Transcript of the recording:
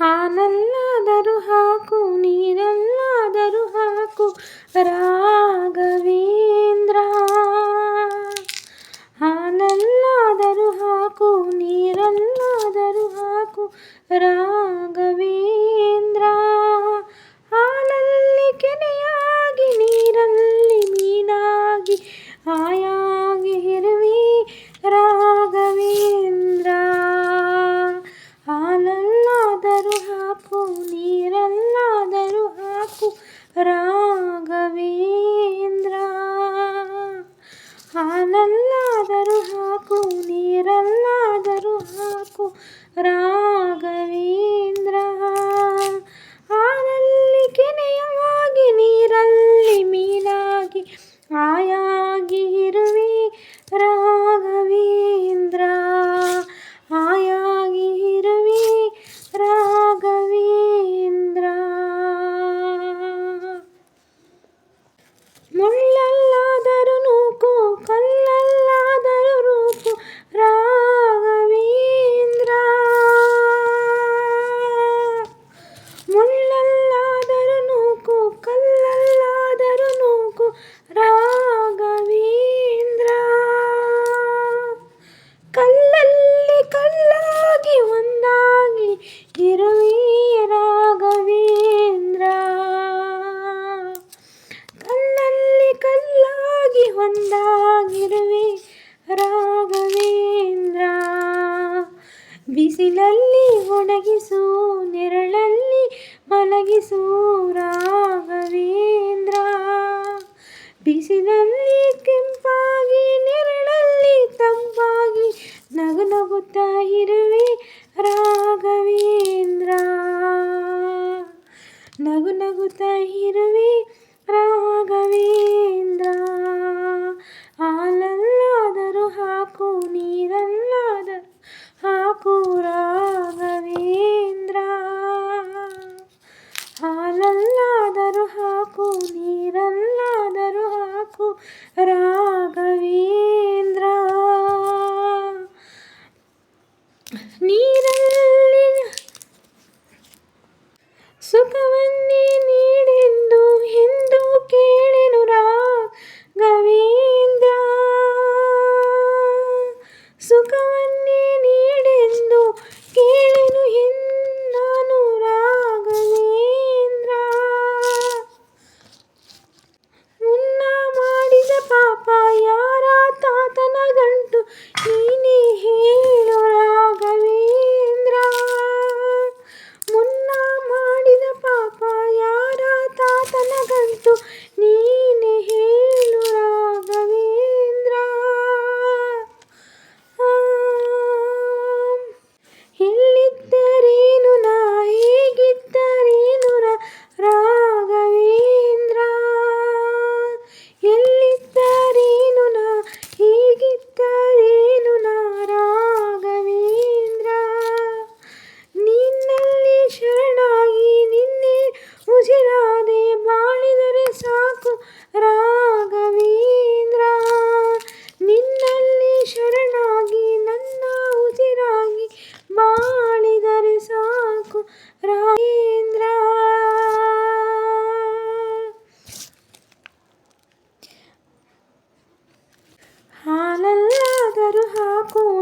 ಹಾನಲ್ಲಾದರೂ ಹಾಕು ನೀರಲ್ಲಾದರೂ ಹಾಕು. ರಾ ಒಂದಾಗಿರುವೆ ರಾಘವೇಂದ್ರ. ಬಿಸಿಲಲ್ಲಿ ಒಣಗಿಸು ನೆರಳಲ್ಲಿ ಮಲಗಿಸೂರಾ ನೀ ನೀಡೆಂದು ಎಂದು ಕೇಳೆನು ಗವೀಂದ್ರ ಸುಖವನ್ನು Yay! Aku.